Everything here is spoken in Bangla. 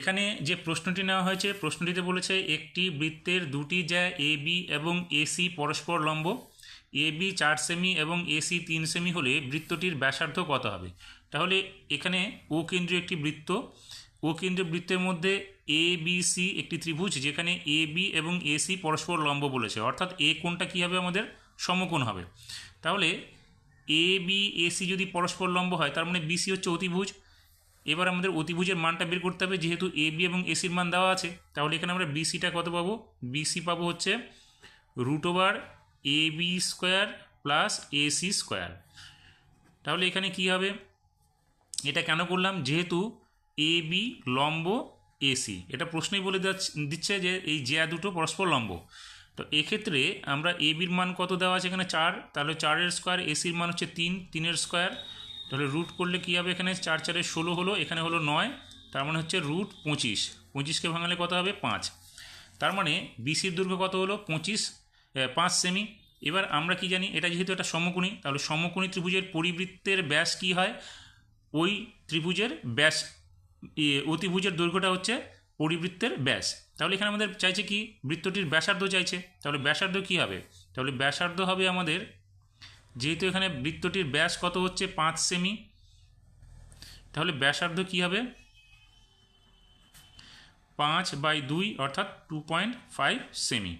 এখানে যে প্রশ্নটি নেওয়া হয়েছে, প্রশ্নটিতে বলেছে একটি বৃত্তের দুটি জ্যা এ, বি এবং এসি পরস্পর লম্ব। এ, বি চার সেমি এবং এসি তিন সেমি হলে বৃত্তটির ব্যাসার্ধ কত হবে? তাহলে এখানে ও কেন্দ্রীয় একটি বৃত্ত। ও কেন্দ্রীয় বৃত্তের মধ্যে এ, বি, সি একটি ত্রিভুজ, যেখানে এ, বি এবং এসি পরস্পর লম্ব বলেছে। অর্থাৎ এ কোণটা কী হবে আমাদের? সমকোণ হবে। তাহলে এ, বি এসি যদি পরস্পর লম্ব হয়, তার মানে বিসি হচ্ছে অতিভুজ। এবার আমাদের অতিভুজের মানটা বের করতে হবে, যেহেতু এ বি এবং এসির মান দেওয়া আছে, তাহলে এখানে আমরা বিসিটা কত পাবো? বিসি পাবো হচ্ছে root over A B square plus AC square তাহলে এখানে কি হবে? এটা কেন করলাম? যেহেতু এ বি লম্ব এসি এটা প্রশ্নই বলে দিচ্ছে যে এই জ্যা দুটো পরস্পর লম্ব। তো এক্ষেত্রে আমরা এ বির মান কত দেওয়া আছে এখানে? চার। তাহলে চারের স্কোয়ার এসির মান হচ্ছে তিন। তিনের স্কোয়ার তাহলে রুট করলে কী হবে এখানে? চার চারের ষোলো হলো, এখানে হলো নয়, তার মানে হচ্ছে রুট পঁচিশ। পঁচিশকে ভাঙালে কত হবে? পাঁচ। তার মানে বিসির দৈর্ঘ্য কত হলো? পঁচিশ পাঁচ সেমি এবার আমরা কি জানি? এটা যেহেতু একটা সমকোণী, তাহলে সমকোণী ত্রিভুজের পরিবৃত্তের ব্যাস কি হয়? ওই ত্রিভুজের ব্যাস অতিভুজের দৈর্ঘ্যটা হচ্ছে পরিবৃত্তের ব্যাস। তাহলে এখানে আমাদের চাইছে কি? বৃত্তটির ব্যাসার্ধ চাইছে। তাহলে ব্যাসার্ধ কি হবে? তাহলে ব্যাসার্ধ হবে আমাদের যেহেতু এখানে বৃত্তটির ব্যাস কত হচ্ছে? পাঁচ সেমি। তাহলে ব্যাসার্ধ কী হবে? পাঁচ বাই দুই, অর্থাৎ টু পয়েন্ট ফাইভ সেমি।